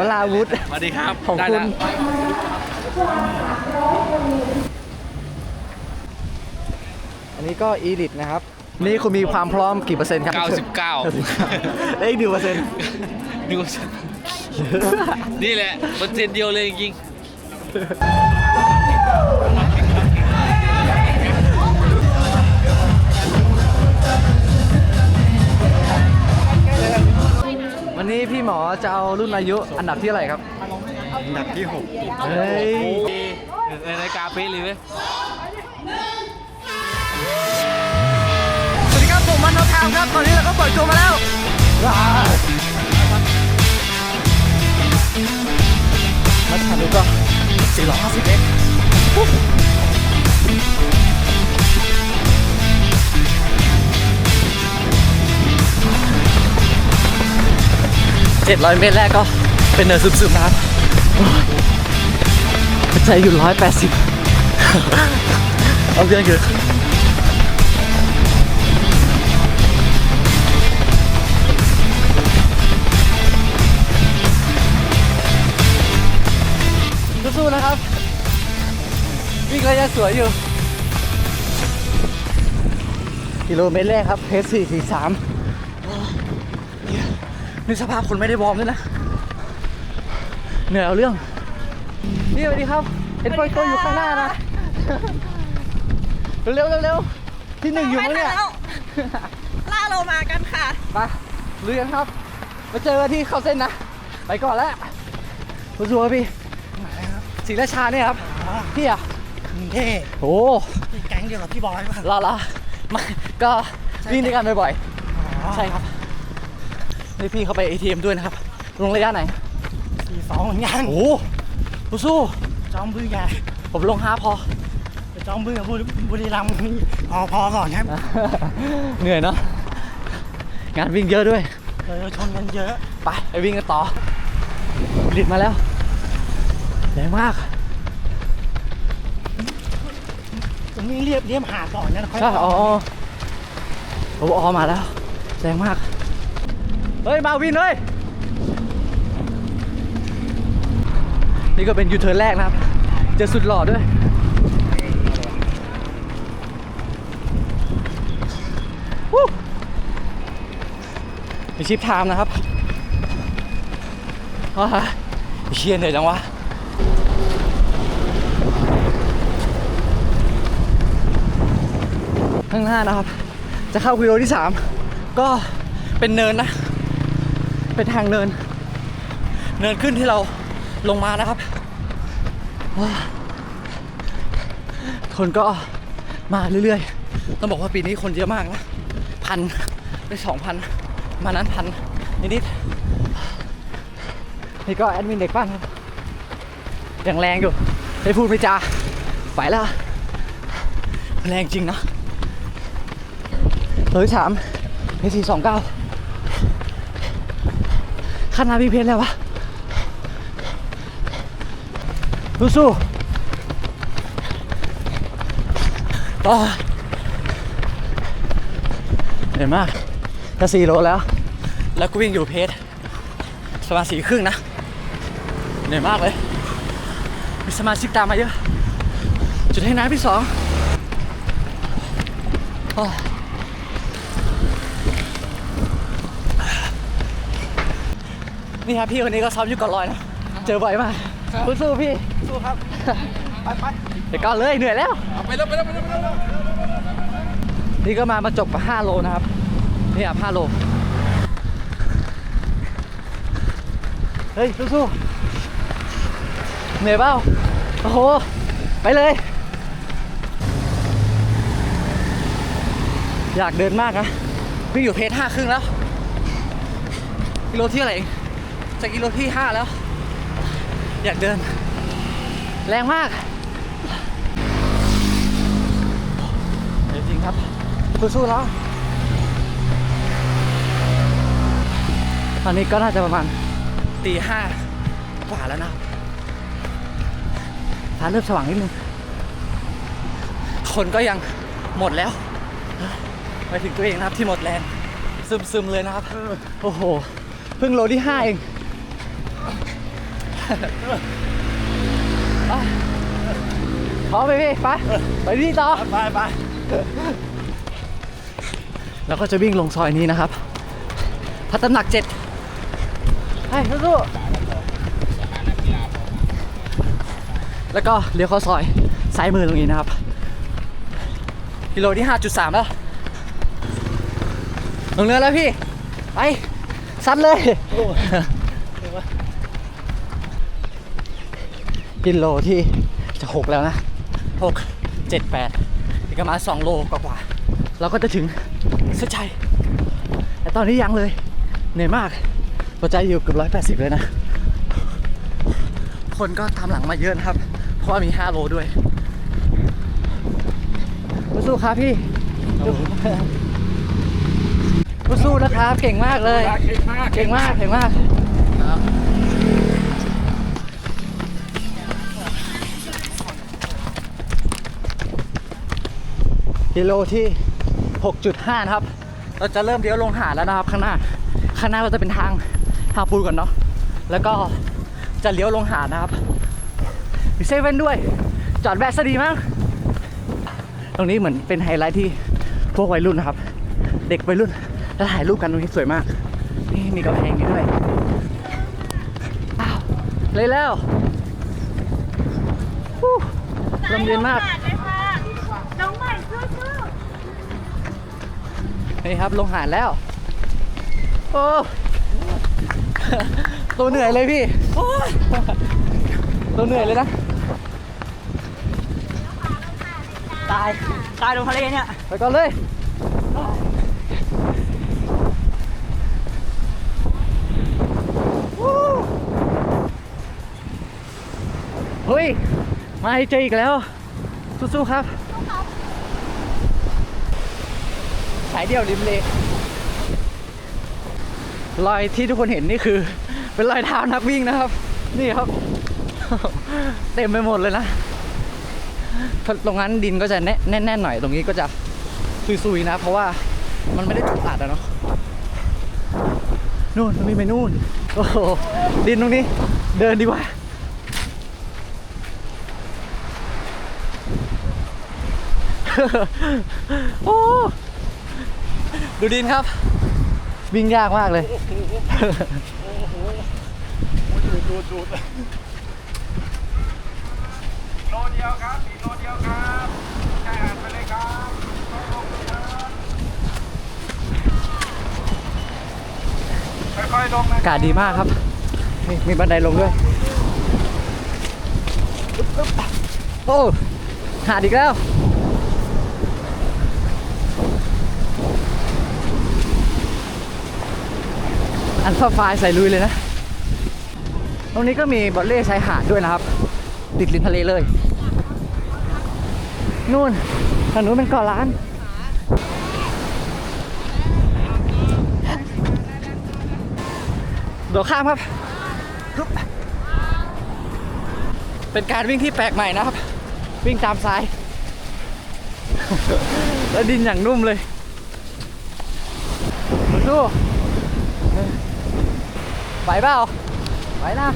วลาวุธสวัสดีครับของได้คุแล้ณ วอันนี้ก็อีลิทนะครับ นี่คุณมีความพร้อมกี่เปอร์เซ็นต์ครับ99 ได้อีกหนึ่งเปอร์เซ็นต์ดูนี่แหละเปอร์เซ็นต์เดียวเลยจริงวั นนี้พี่หมอจะเอารุ่นอายุอันดับที่อะไหรครับ อันดับที่เฮ้ยๆในรายการเป๊ะเลยเว้ยสวัสดีครับผมมันนทามครับ ตอนนี้เราก็เปิดตัวมาแล้วมาถ่ายดูก็450เองเจ็ดร้อ ยเมตรแรกก็เป็นเนินซึมๆนะครับโอ้ยหัวใจอยู่ร้อยแปดสิบเอาเรื่องเยอะสู้ๆนะครับ วิ่งระยะสวยอยู่ กิโลเมตรแรกครับเพสสี่สี่สาม นี่สภาพคนไม่ได้วอร์มด้วยนะเหนื่อยเอาเรื่อง นี่สวัสดีครับเห็นปล่อยตัวอยู่ข้างหน้านะเร็วๆเร็วๆที่หนึ่งอยู่มั้งเนี่ยล่าเรามากันค่ะไปลุยกันครับมาเจอกันที่เข้าเส้นนะ ไปก่อนแล้วสู้ๆครับพี่ศรีราชาเนี่ยครับพี่อะกรุงเทพโอ้แก๊งเดียวกับพี่บอยป่ะรอรอมาก็วิ่งด้วยกันบ่อยๆใช่ครับ นี่พี่เขาไป ATM ด้วยนะครับ ลงระยะไหน สี่สองเหมือนกันโอ้สู้จอมบื้อใหญ่ๆผมลงห้าพอ แต่จอมบื้อกับบุรีบุรีรัมย์พอพอก่อนครับเหนื่อยเนาะงานวิ่งเยอะด้วยเออชนกันเยอะ ไปไปวิ่งกันต่อลิดมาแล้วแรงมาก ตรงนี้เรียบเรียบหาดก่อนนะค่อยใช่ อ๋อโอ้ออมาแล้ว แรงมาก เฮ้ย มาวินเฮ้ย นี่ก็เป็นยูเทิร์นแรกนะครับ เจอสุดหล่อด้วย มีชิปไทม์นะครับว้าเชียร์เหนื่อยจังวะข้างหน้านะครับ จะเข้ากิโลที่ 3 ก็เป็นเนินนะ เป็นทางเนิน เนินขึ้นที่เราลงมานะครับคนก็มาเรื่อยๆ ต้องบอกว่าปีนี้คนเยอะมากนะพันไปสองพันมานั้นพันนิดๆนี่ก็แอดมินเด็กปั้นครับยังแรงอยู่ไม่พูดไม่จาไปแล้วแรงจริงนะร้ยสามเพสี่สองเก้า ขนาดพี่เพจแล้ววะสู้ๆต่อเหนื่อยมากจะสี่โลแล้ว แล้วก็วิ่งอยู่เพจประมาณสี่ครึ่งนะ เหนื่อยมากเลย มีสมาชิกตามมาเยอะ จุดให้น้ำที่สองอ้ นี่ครับพี่คนนี้ก็ซ้อมอยู่ก่อนลอยนะเจอบ่อยมากคุณสู้พี่สู้ครับไปไปเดี๋ยวก่อนเลยเหนื่อยแล้วไปแล้วไปแล้วไปแล้วไปแล้วนี่ก็มามาจบกับ5โลนะครับนี่อะ5โลเฮ้ยสู้ๆเหนื่อยเปล่าโอ้โหไปเลย อยากเดินมากนะพี่อยู่เพจห้าครึ่งแล้วกิโลที่อะไรเอง จะกิโลที่ห้าแล้ว อยากเดิน แรงมากจริงครับสู้ๆแล้วตอนนี้ก็น่าจะประมาณตีห้ากว่าแล้วนะฟ้าเริ่มสว่างนิดนึง คนก็ยังหมดแล้วไปถึงตัวเองนะครับที่หมดแรงซึมๆเลยนะครับ โอ้โห เพิ่งโลที่ห้าเอง พร้อมไหมพี่ไปไปที่ต่อไปไปแล้วก็จะวิ่งลงซอยนี้นะครับพัฒนำหนักเจ็ดให้สู้ๆแล้วก็เลี้ยวเข้าซอยซ้ายมือตรงนี้นะครับกิโลที่ 5.3 แล้ว ลงเรือแล้วพี่ ไป ซัดเลย กิโลที่จะ6แล้วนะ6 7 8อีกประมาณ2โลกว่าๆเราก็จะถึงเส้นชัยแต่ตอนนี้ยังเลย เหนื่อยมากหัวใจอยู่เกือบร้อยแปดสิบเลยนะ คนก็ตามหลังมาเยอะนะครับ เพราะว่ามี5โลด้วยสู้ครับพี่สู้นะครับ เก่งมากเลย เก่งมาก เก่งมาก เก่งมาก กิโลที่ 6.5 นะครับ เราจะเริ่มเลี้ยวลงหาดแล้วนะครับ ข้างหน้า ข้างหน้าเราจะเป็นทางทางปูนก่อนเนาะ แล้วก็จะเลี้ยวลงหาดนะครับ มีเซเว่นด้วย จอดแวะซะดีมั้ง ตรงนี้เหมือนเป็นไฮไลท์ที่พวกวัยรุ่นนะครับ เด็กวัยรุ่นแล้วถ่ายรูปกันตรงนี้สวยมาก นี่มีกำแพงนี้ด้วยอ้าวเลยแล้วฮู้ลมเย็นมาก นี่ครับลงหาดแล้ว โอ้ตัวเหนื่อยเลยพี่โอ้ยตัวเหนื่อยเลยนะ ตาย ตายลงทะเลเนี่ย ไปก่อนเลย เฮ้ย มาให้เจออีกแล้ว สู้ๆครับ สายเดี่ยวริมเลรอยที่ทุกคนเห็นนี่คือ เป็นรอยเท้านักวิ่งนะครับ นี่ครับ เต็มไปหมดเลยนะตรงนั้นดินก็จะแน่แน่นๆหน่อย ตรงนี้ก็จะซุยๆนะ เพราะว่ามันไม่ได้ถูกอัดอะเนาะนู่นมันมีไปนู่นโอ้โหดินตรงนี้ เดินดีกว่าโอ้ ดูดินครับ วิ่งยากมากเลย ดูดดูดดูดโลเดียวครับสี่โลเดียวครับแค่หันไปเลยครับค่อยๆลงนะอากาศดีมากครับ มีมีบันไดลงด้วย โอ้หาดอีกแล้ว อันฟ้าไฟใส่ลุยเลยนะ ตรงนี้ก็มีบอลเล่ชายหาดด้วยนะครับ ติดริมทะเลเลย นู่นทางนู้นเป็นเกาะล้าน โดดข้ามครับฮึบเป็นการวิ่งที่แปลกใหม่นะครับ วิ่งตามซ้าย แล้วดินอย่างนุ่มเลยสู้ ไหวเปล่าไหวนะ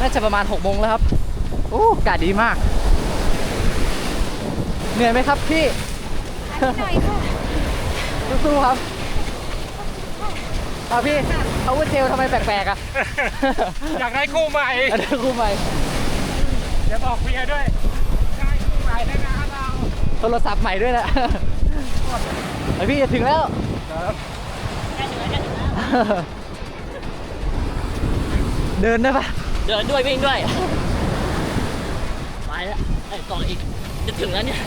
น่าจะประมาณ6โมงแล้วครับโอ้อากาศดีมาก เหนื่อยไหมครับพี่ๆหน่อยค่ะสู้ๆครับเอาพี่เอาวุธเทลทำไมแปลกๆอะ อยากได้คู่ใหม่อันนี้คู่ใหม่เดี๋ยวบอกเพียด้วยได้คู่ใหม่แล้วนะเราโทรศัพท์ใหม่ด้วยแหละไอพี่จะถึงแล้ว เดินได้ปะเดินด้วยวิ่งด้วยไปแล้วไอ้ต่ออีกจะถึงแล้วเนี่ย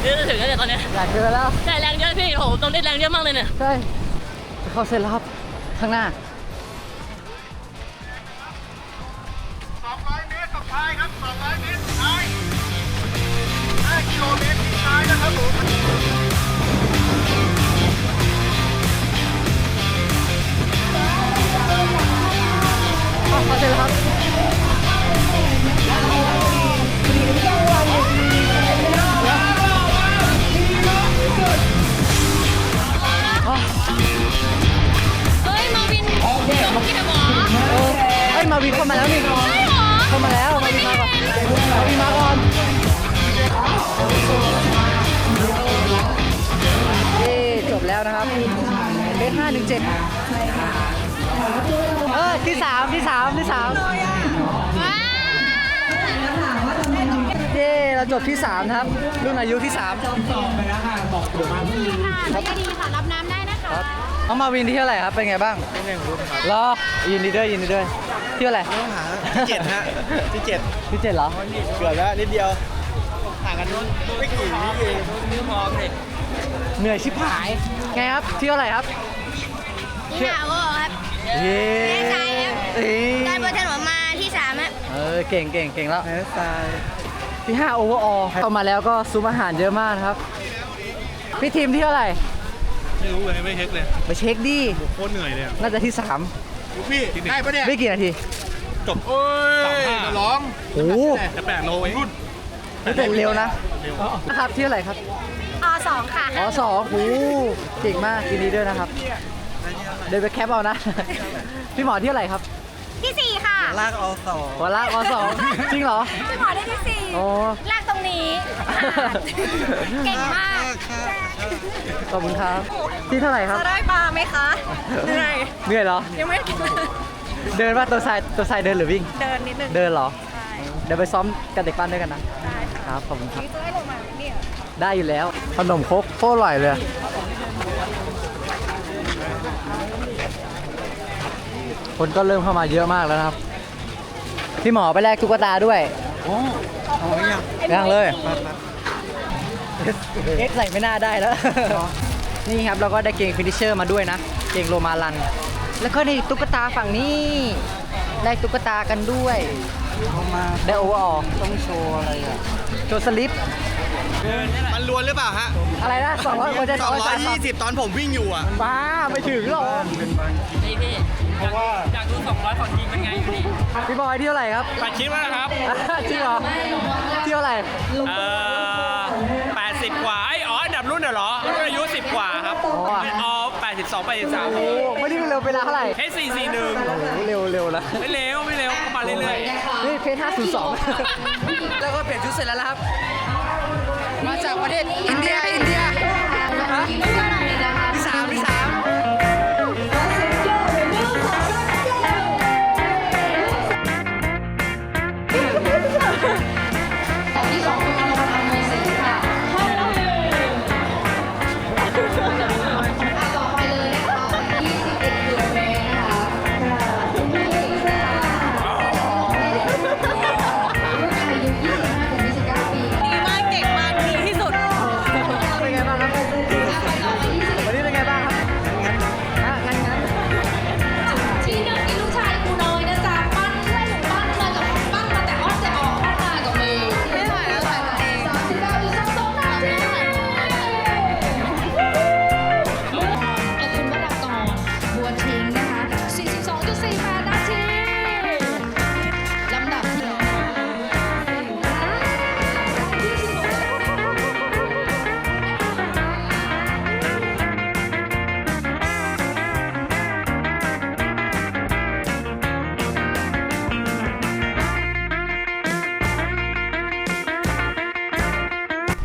เดี๋ยวจะถึงแล้วเนี่ยตอนเนี้ยอยากเดินแล้วได้แรงเยอะพี่โอ้โหต้องได้แรงเยอะมากเลยเนี่ยใช่จะเข้าเส้นแล้วครับข้างหน้า200เมตรสุดท้ายครับ200เมตรสุดท้าย5กิโลเมตรสุดท้ายนะครับผม เข้าใจแล้วครับเฮ้ย มาวินโอเคโอเคหมอโอ้เฮ้ยมาวินเข้ามาแล้วนี่เข้ามาแล้วมาวินมาก่อนมาวินมาก่อนเย้จบแล้วนะครับเลขห้าหนึ่งเจ็ด ที่สามที่สามที่สามเย้เราจบที่สามครับรุ่นอายุที่สามค่ะไม่ดีค่ะรับน้ำได้นะคะน้องมาวินที่เท่าไหร่ครับเป็นไงบ้างที่หนึ่งรุ่นครับรอยินดีด้วยยินดีด้วยที่เท่าไหร่ที่เจ็ดฮะที่เจ็ดที่เจ็ดเหรอเกือบแล้วนิดเดียวห่างกันไม่กี่วิเองเหนื่อยชิบหายไงครับที่เท่าไหร่ครับนี่ค่ะโอ้ครับ เย้แน่ใจครับเอ้ยได้บนถนนมาที่สามฮะเออเก่งเก่งเก่งแล้ว แพ้ตาย ที่5 overall เข้ามาแล้วก็ซุ้มอาหารเยอะมากนะครับ พี่ทีมที่เท่าไหร่ ไม่รู้เลยไม่เช็คเลยไปเช็คดิโคตรเหนื่อยเลยน่าจะที่พี่ได้ปะเนี่ย3ไม่กี่นาทีจบโอ้ยร้องโอ้โหจะแปดโลเองรุ่นนี่เป็นเร็วนะนะครับที่เท่าไหร่ครับ อสองค่ะ อ๋อสองโอ้โหเก่งมากยินดีด้วยนะครับ เดินไปแคปเอานะ พี่หมอที่เท่าไหร่ครับที่สี่ค่ะลากเอาสองหัวลากอสองจริงเหรอ พี่หมอได้ที่สี่โอ้ ลากตรงนี้เก่งมากขอบคุณครับ ที่เท่าไหร่ครับ จะได้ปลาไหมคะเหนื่อยเหนื่อยเหรอ ยังไม่ได้กินเดินว่าตัวทรายตัวทรายเดินหรือวิ่ง เดินนิดนึงเดินเหรอ ใช่เดี๋ยวไปซ้อมกับเด็กปั้นด้วยกันนะ ได้ค่ะครับขอบคุณครับ นี่จะได้ลงมาเนี่ย ได้อยู่แล้ว ขนมครกโคตรอร่อยเลย คนก็เริ่มเข้ามาเยอะมากแล้วนะครับพี่หมอไปแลกตุ๊กตาด้วยโอ้เอาไว้ยังยังเลยเอ็กใส่ไม่น่าได้แล้ว นี่ครับเราก็ได้เกงฟินิชเชอร์มาด้วยนะ เกงโรมาลัน แล้วก็นี่ตุ๊กตาฝั่งนี้ได้ตุ๊กตากันด้วยเอามาได้โอเวอร์ออต้องโชว์อะไรอะ โชว์สลิป มันล้วนหรือเปล่าฮะอะไรนะสองร้อยคนจะสองร้อยสามสิบ220ตอนผมวิ่งอยู่อะบ้าไม่ถึงหรอกเพราะว่าพี่บอยที่เท่าไหร่ครับปัดคิดว่านะครับจริงเหรอที่เท่าไหร่เอ่อ80กว่าไอ้ยอ๋ออันดับรุ่นเหรอรุ่นอายุ10กว่าครับอ๋อ82 83โอ้ไม่ได้เร็วเวลาเท่าไหร่เฮ้ย441โอ้โหเร็วเร็วแล้วไม่เร็วไม่เร็วเข้ามาเรื่อยๆนี่เพจ502แล้วก็เปลี่ยนชุดเสร็จแล้วนะครับ มาจากประเทศอินเดียอินเดีย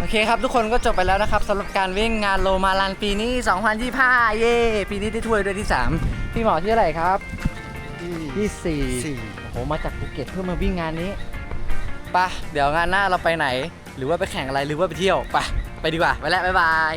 เคครับทุกคนก็จบไปแล้วนะครับสำหรับการวิ่งงานโลมาลันปีนี้ 2025 เย้ปีนี้ได้ถ้วยด้วยที่ 3 พี่หมอที่เท่าไหร่ครับที่สี่โอ้โหมาจากภูเก็ตเพื่อมาวิ่งงานนี้ไปะเดี๋ยวงานหน้าเราไปไหน หรือว่าไปแข่งอะไรหรือว่าไปเที่ยวไปไปดีกว่าไปแล้วบ๊ายบาย